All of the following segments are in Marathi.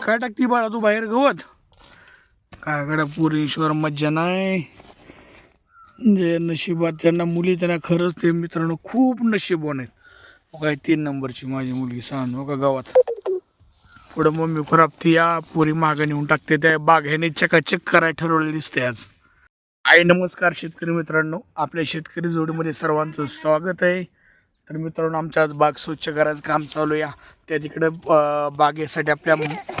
काय टाकती बाळा तू बाहेर गवत? काय कडा पुरेश्वर मज्जा नाही. जे नशिबात त्यांना मुली त्यांना खरंच ते मित्रांनो खूप नशीबवान आहेत. हो काय तीन नंबरची माझी मुलगी सांग हो का गावात? पुढं मम्मी खराब ती या पुरी मागं नेऊन टाकते त्या बाघ्याने चकाचक करायला ठरवलेली दिसते आज. आई नमस्कार शेतकरी मित्रांनो. आपल्या शेतकरी जोडीमध्ये सर्वांचं स्वागत आहे. तर मित्रांनो आमच्या आज बाग स्वच्छ करायचं काम चालू आहे. त्या तिकडे बागेसाठी आपल्या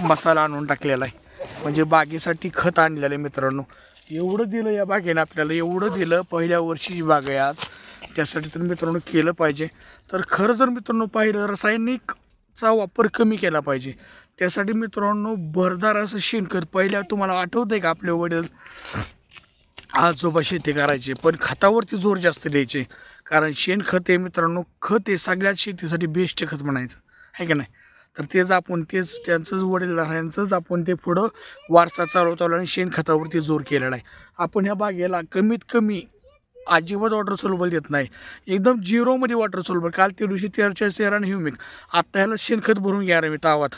मसाला आणून टाकलेला आहे. म्हणजे बागेसाठी खत आणलेलं आहे मित्रांनो. एवढं दिलं या बागेनं आपल्याला एवढं दिलं. पहिल्या वर्षीची बाग आहे आज. त्यासाठी तर मित्रांनो केलं पाहिजे. तर खरं जर मित्रांनो पाहिलं रासायनिकचा वापर कमी केला पाहिजे. त्यासाठी मित्रांनो भरदार असं शेणखत पहिल्या तुम्हाला आठवतं आहे का आपले वडील? आजोबा शेती करायचे पण खतावरती जोर जास्त द्यायचे. कारण शेणखत हे मित्रांनो खत हे सगळ्यात शेतीसाठी बेस्ट खत म्हणायचं. आहे का नाही? तर तेच आपण तेच त्यांचंच वडीलधाऱ्यांचंच आपण ते पुढं वारसा चालवत आणि शेणखतावरती जोर केलेला आहे. आपण ह्या बागेला कमीत कमी अजिबात वॉटर सोल्युबल देत नाही. एकदम झिरोमध्ये वॉटर सोल्युबल काल त्या दिवशी तेरच्या तेरा आणि ह्युमिक आत्ता ह्याला शेणखत भरून घ्या रे मी तावात.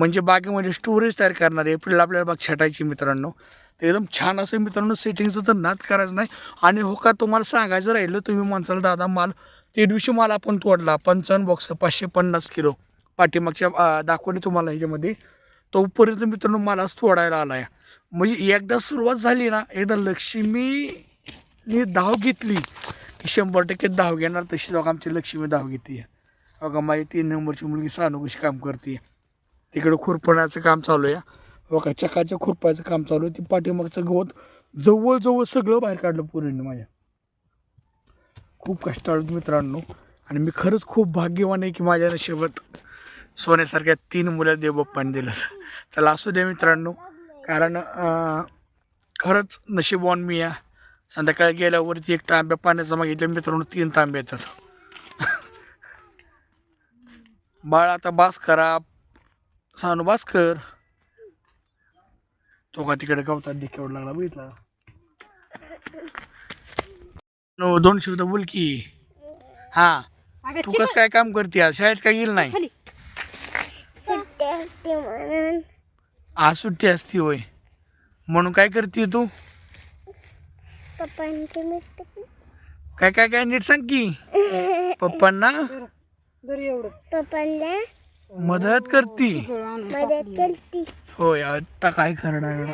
म्हणजे बागेमध्ये म्हणजे स्टोरेज तयार करणार आहे एप्रिल आपल्याला बाग छटायची मित्रांनो. तर एकदम छान असं मित्रांनो सेटिंगचं तर नाद करायचं नाही. आणि हो का तुम्हाला सांगायचं राहिलं तुम्ही माणसाला दादा माल ते दिवशी माल आपण तोडला पंचावन्न बॉक्स पाचशे पन्नास किलो पाठीमागच्या दाखवली दाखवले तुम्हाला ह्याच्यामध्ये. तोपर्यंत मित्रांनो मला तोडायला आला आहे म्हणजे एकदा सुरुवात झाली ना एकदा लक्ष्मीने धाव घेतली की शंभर टक्के धाव घेणार तशी लोक आमची लक्ष्मी धाव घेते. बघा माझी तीन नंबरची मुलगी सानू कशी काम करते. तिकडं खुरपण्याचं काम चालू आहे. हो बघा चकाच्या खुरपायचं काम चालू आहे. ती पाठीमागचं गवत जवळजवळ सगळं बाहेर काढलं पुरीने माझ्या. खूप कष्टाळू मित्रांनो. आणि मी खरंच खूप भाग्यवान आहे की माझ्या नशिबात सोन्यासारख्या तीन मुलं देवबाप्पाने दिलं. चला असू दे मित्रांनो. कारण खरंच नशीबवान मी या संध्याकाळी गेल्यावरती एक तांब्या पाण्याचा मागितलं मित्रांनो तीन तांबे येतात. बाळ आता बास करा. सानू बास कर तो का तिकडे गवतात डिकेवर लागला बघितला? नो दोन शब्द बोल की. हा. तू कसं काय काम करते आज? शाळेत काय गेलं नाही? आज सुट्टी असती होय. म्हणून काय करते तू? काय काय काय नीट सांग की. पप्पांना? पप्पांना मदत करती. मदत होय आता काय करणार?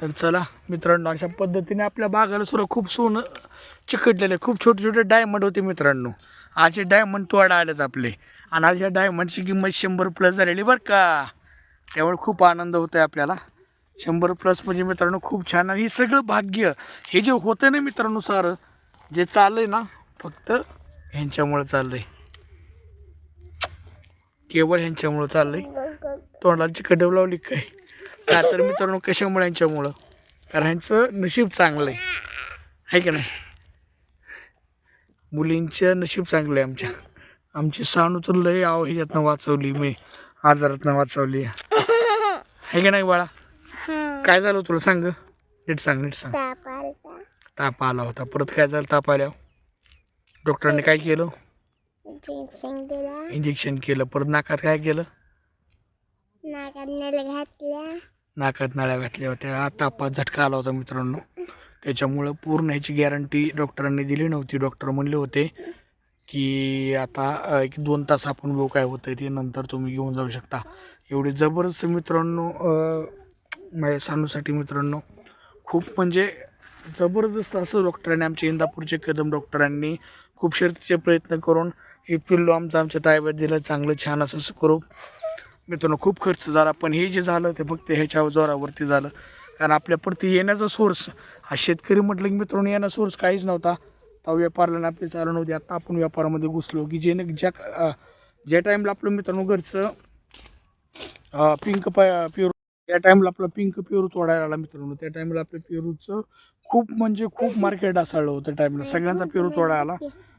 तर चला मित्रांनो अशा पद्धतीने आपल्या बागाला सुद्धा खूप सोनं चिकटलेले खूप छोटे छोटे डायमंड होते मित्रांनो. आज हे डायमंड तोडा आलेत आपले. आणि आज या डायमंडची किंमत शंभर प्लस झालेली बरं का. त्यामुळे खूप आनंद होतो आहे आपल्याला. शंभर प्लस म्हणजे मित्रांनो खूप छान. आणि हे सगळं भाग्य हे जे होतं ना मित्रांनो सारं जे चाललंय ना फक्त ह्यांच्यामुळं चाललंय. केवळ ह्यांच्यामुळं आहे तोंडाची कडव लावली काय? का तर मित्रांनो कशामुळे यांच्यामुळं कारण ह्यांचं नशीब चांगलं आहे आहे का नाही? मुलींचं नशीब चांगलं आहे आमच्या. आमची सानू तर लय आव ह्याच्यातनं वाचवली मी आजारातनं वाचवली. आहे का नाही बाळा? काय झालं तुला सांग नीट सांग नीट सांग. ताप ताप आला होता. परत काय झालं? ताप आल्यावर? डॉक्टरांनी काय केलं? इंजेक्शन दिला इंजेक्शन केलं. परत नाकात काय केलं? नाकात नेल घातल्या. नाकात नळ्या घातल्या होत्या. तापात झटका आला होता मित्रांनो. त्याच्यामुळं पूर्ण ह्याची गॅरंटी डॉक्टरांनी दिली नव्हती. डॉक्टर म्हणले होते की आता एक दोन तास आपण बघू काय होतं ते. नंतर तुम्ही घेऊन जाऊ शकता. एवढी जबरदस्त मित्रांनो माझ्या सानूसाठी मित्रांनो खूप म्हणजे जबरदस्त असं डॉक्टरांनी आमच्या इंदापूरचे कदम डॉक्टरांनी खूप शर्तीचे प्रयत्न करून हे पिल्लू आमचं आमच्या ताब्यात दिलं चांगलं छान असं करू. मित्रांनो खूप खर्च झाला पण हे जे झालं ते फक्त ह्याच्या जोरावरती झालं. कारण आपल्याप्रती येण्याचा सोर्स हा शेतकरी म्हटलं की मित्रांनो येणं सोर्स काहीच नव्हता. तो व्यापाराला आपली चालू नव्हती. आता आपण व्यापारामध्ये घुसलो की जेणे ज्या ज्या टाईमला आपलं मित्रांनो घरचं पिंक पाय पेरू त्या टाईमला आपलं पिंक पेरू तोडायला आला मित्रांनो. त्या टाईमला आपल्या पेरूचं खूप म्हणजे खूप मार्केट असाळलं होतं टाईमला सगळ्यांचा पेरू तोडायला आला.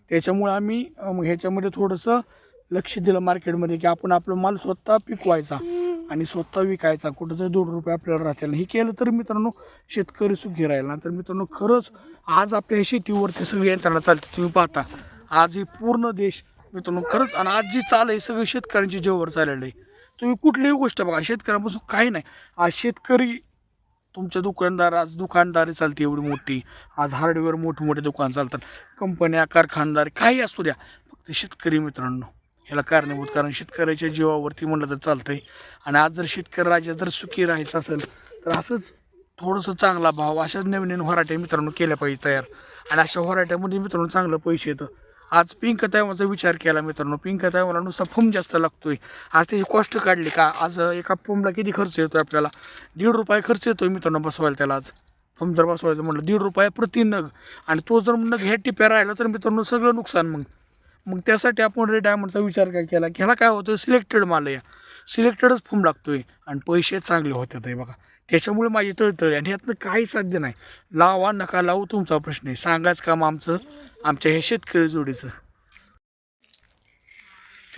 त्याच्यामुळे आम्ही मग ह्याच्यामध्ये थोडंसं लक्ष दिलं मार्केटमध्ये की आपण आपला माल स्वतः पिकवायचा आणि स्वतः विकायचा. कुठं जर दोन रुपये आपल्याला राहतील. हे केलं तर मित्रांनो शेतकरी सुखी राहील. ना तर मित्रांनो खरंच आज आपल्या शेतीवरती सगळी यंत्रणा चालते. तुम्ही पाहता आज हे पूर्ण देश मित्रांनो खरंच आणि आज जी चाल आहे सगळी शेतकऱ्यांची जेवर चाललेलं आहे. तुम्ही कुठलीही गोष्ट बघा शेतकऱ्यांपासून काही नाही. आज शेतकरी तुमच्या दुकानदार आज दुकानदारी चालते एवढी मोठी. आज हार्डवेअर मोठमोठे मोठे दुकान चालतात. कंपन्या कारखानदार काही असू द्या. फक्त शेतकरी मित्रांनो. ह्याला कारणीभूत कारण शेतकऱ्याच्या जीवावरती म्हणलं तर चालतंय. आणि आज जर शेतकरी राज्य जर सुखी राहायचं असेल तर असंच थोडंसं चांगला भाव अशाच नवीन नवीन होराट्या मित्रांनो केल्या पाहिजे तयार. आणि अशा होराट्यामध्ये मित्रांनो चांगलं पैसे येतं. आज पिंक तैवाचा विचार केला मित्रांनो. पिंक तैवाला नुसता फुम जास्त लागतोय. आज त्याची कॉस्ट काढली का? आज एका फुमला किती खर्च येतोय आपल्याला? दीड रुपये खर्च येतोय मित्रांनो बसवायला त्याला आज. फम जर बसवायचं म्हटलं दीड रुपये प्रति नग. आणि तो जर नग ह्या टिप्या राहिला तर मित्रांनो सगळं नुकसान मग. मग त्यासाठी आपण रेड डायमंडचा विचार काय केला? ह्याला काय होतं सिलेक्टेड माल आहे. सिलेक्टेडच फॉर्म लागतोय. आणि पैसे चांगले होतात आहे बघा. त्याच्यामुळे माझी तळतळी आणि यातनं काही साध्य नाही. लावा नका लावू तुमचा प्रश्न आहे. सांगाच काम आमचं. आमच्या हे शेतकरी जोडीचं.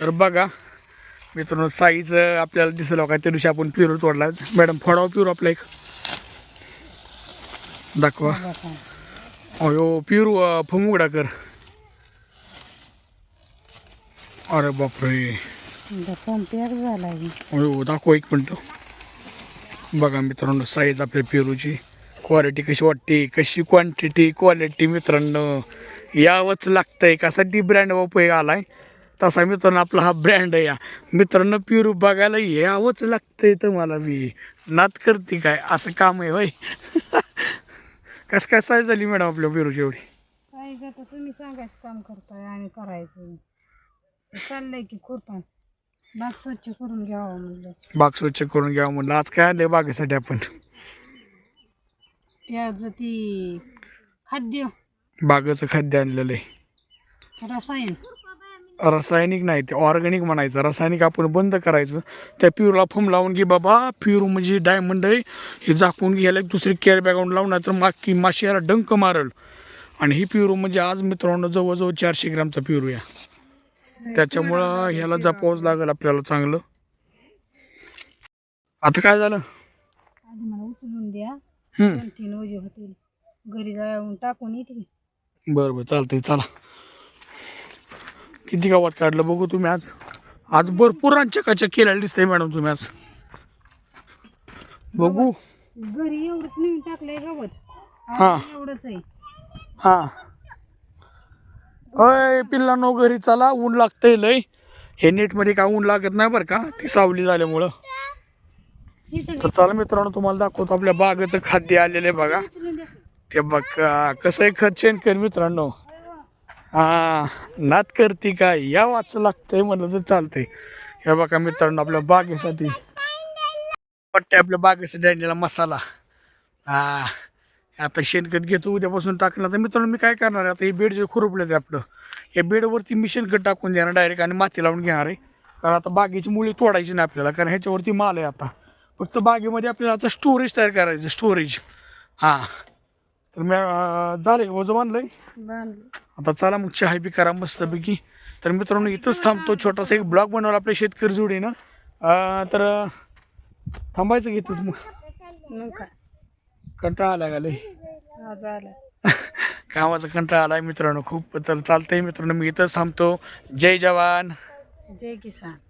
तर बघा मित्रांनो साईज आपल्याला दिसलं का? त्या दिवशी आपण पिरू तोडला. मॅडम फोडावा पिरू आपला एक. दाखवा. अयो पिरू फमुगडा कर. अरे बापरे. दाखव एक मिनटं. बघा मित्रांनो साईज आपल्या पेरूची. क्वालिटी कशी वाटते? कशी क्वांटिटी क्वालिटी मित्रांनो? यावंच लागतंय कसा ब्रँड उपयोग आलाय. तसा मित्रांनो आपला हा ब्रँड आहे या. मित्रांनो पेरू बघायला यावंच लागतंय तुम्हाला मी नात करते काय? असं काम आहे होय. कसं काय साईज झाली मॅडम आपल्या पेरूची एवढी? साईज आता तुम्ही सांगायचं काम करताय आणि करायचं. चाललंय की खुरपान बाग स्वच्छ करून घ्यावं म्हणलं. बाग स्वच्छ करून घ्यावं म्हणलं. आज काय आलं बागेसाठी आपण? त्याचं ती खाद्य. बागेचं खाद्य आणलेलं आहे. रसायन. रासायनिक नाही ते ऑर्गॅनिक म्हणायचं. रासायनिक आपण बंद करायचं. त्या प्युरला फम लावून घे बाबा. प्युर म्हणजे डायमंड आहे. हे झाकून घ्यायला एक दुसरी केअर बॅगवून लावून नाही तर माकी माशी याला डंक मारल. आणि ही प्युरो म्हणजे आज मित्रांनो जवळजवळ चारशे ग्रामचा प्युरो या. त्याच्यामुळं ह्याला जपावंच लागेल आपल्याला चांगलं. आता काय झालं? आधी मला उचलून द्या. हम्म. दोन तीन होतील. घरी जाऊन टाकून बरं बरं चालतंय चला. किती गावात काढलं बघू तुम्ही आज. आज भरपूर रांचकाच्या केलेलं दिसतंय मॅडम तुम्ही आज. बघू. घरी एवढंच नेऊन टाकलंय गवत. हा. एवढंच आहे. हा. अय पिल्लांनो घरी चला. ऊन लागतंय लय. हे नेटमध्ये काय ऊन लागत नाही बरं का? ती सावली झाल्यामुळं. तर चला मित्रांनो तुम्हाला दाखवतो आपल्या बागेचं खाद्य आलेलं आहे बघा. ते बघा कसं आहे खत शेणकर मित्रांनो? हा नात करती काय? या वाच लागतंय म्हणलं तर चालतंय. हे बघा मित्रांनो आपल्या बागेसाठी. पट्टे आपल्या बागेसाठी आणलेला मसाला. हा. आता शेणखत घेतो उद्यापासून टाकणार तर मित्रांनो मी काय करणार आहे? आता हे बेड जे खुरपलं ते आपलं या बेडवरती मी शेणखत टाकून देणार डायरेक्ट आणि माती लावून घेणार आहे. कारण आता बागेची मुळी तोडायची नाही आपल्याला कारण ह्याच्यावरती माल आहे आता. फक्त बागेमध्ये आपल्याला आता स्टोरेज तयार करायचं स्टोरेज हां. तर मी झाले वजन बांधलंय? बांधलं आता चला मग चहा बी करा मस्तपैकी. तर मित्रांनो इथंच थांबतो. छोटासा एक ब्लॉग बनवला आपल्या शेतकरी जोडीनं. तर थांबायचं घेतच मग? मग काय? कंटाळा आला का लय? आज आला कामाचा कंटाळा आलाय मित्रांनो खूप. तर चालतंय मित्रांनो मी इथंच थांबतो. जय जवान. जय किसान.